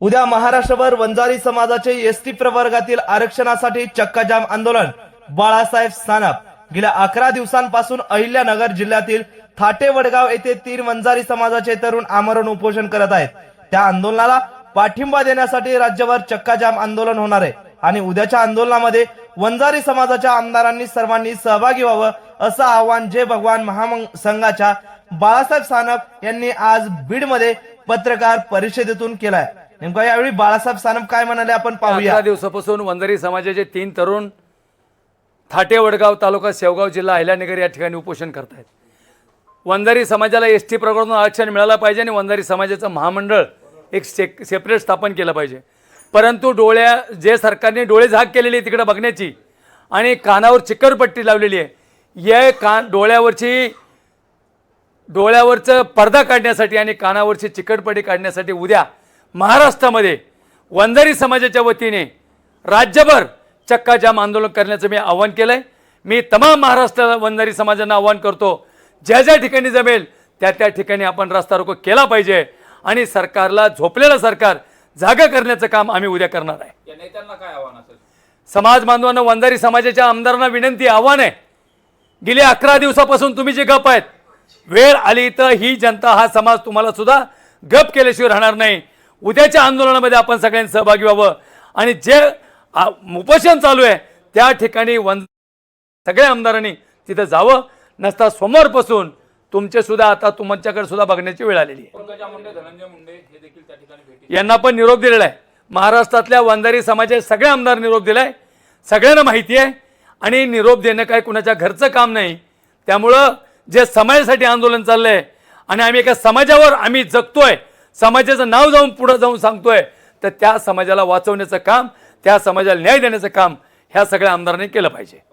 उद्या महाराष्ट्रभर वंजारी समाजाचे एसटी प्रवर्गातील आरक्षणासाठी चक्काजाम आंदोलन. बाळासाहेब सानप गेल्या अकरा दिवसांपासून अहिल्यानगर जिल्ह्यातील थाटे वडगाव येथे तीन वंजारी समाजाचे तरुण आमरण उपोषण करत आहेत. त्या आंदोलनाला पाठिंबा देण्यासाठी राज्यभर चक्काजाम आंदोलन होणार आहे आणि उद्याच्या आंदोलनामध्ये वंजारी समाजाच्या आमदारांनी सर्वांनी सहभागी व्हावं असं आवाहन जय भगवान महासंघाच्या बाळासाहेब सानप यांनी आज बीडमध्ये पत्रकार परिषदेतून केलाय. नेमका यावेळी बाळासाहेब सानप काय म्हणाले आपण पाहूया. अकरा दिवसापासून वंजारी समाजाचे तीन तरुण थाटे वडगाव तालुका शेवगाव जिल्हा अहिल्यानगर या ठिकाणी उपोषण करतायत. वंजारी समाजाला एस टी प्रकरणातून आरक्षण मिळालं पाहिजे आणि वंजारी समाजाचं महामंडळ एक से सेपरेट स्थापन केलं पाहिजे. परंतु डोळ्या जे सरकारने डोळे झाक केलेली आहे तिकडं बघण्याची आणि कानावर चिकरपट्टी लावलेली आहे या कान डोळ्यावरची डोळ्यावरचं पडदा काढण्यासाठी आणि कानावरची चिकटपट्टी काढण्यासाठी उद्या महाराष्ट्रामध्ये वंजारी समाजाच्या वतीने राज्यभर चक्काजाम आंदोलन करण्याचं मी आव्हान केलं आहे मी तमाम महाराष्ट्र वंजारी समाजांना आव्हान करतो ज्या ज्या ठिकाणी जमेल त्या त्या ठिकाणी आपण रस्ता रोको केला पाहिजे आणि सरकारला झोपलेलं सरकार जागा करण्याचं काम आम्ही उद्या करणार आहे. नेत्यांना काय आव्हान असेल? समाज बांधवांना वंजारी समाजाच्या आमदारांना विनंती आव्हान आहे. गेली अकरा दिवसापासून तुम्ही जे गप आहेत वेळ आली तर ही जनता हा समाज तुम्हाला सुद्धा गप केल्याशिवाय राहणार नाही. उद्याच्या आंदोलनामध्ये आपण सगळ्यांनी सहभागी व्हावं. आणि जे उपोषण चालू आहे त्या ठिकाणी वन सगळ्या आमदारांनी तिथं जावं. नसता समोरपासून तुमचे सुद्धा आता तुमच्याकडे सुद्धा बघण्याची वेळ आलेली आहे. यांना पण निरोप दिलेला आहे. महाराष्ट्रातल्या वंजारी समाजाचे सगळे आमदार निरोप दिलाय. सगळ्यांना माहिती आहे. आणि निरोप देणं काय कुणाच्या घरचं काम नाही. त्यामुळं जे समाजासाठी आंदोलन चाललंय आणि आम्ही एका समाजावर आम्ही जगतोय समाजाचं नाव जाऊन पुढं जाऊन सांगतोय. तर त्या समाजाला वाचवण्याचं काम त्या समाजाला न्याय देण्याचं काम ह्या सगळ्या आमदारांनी केलं पाहिजे.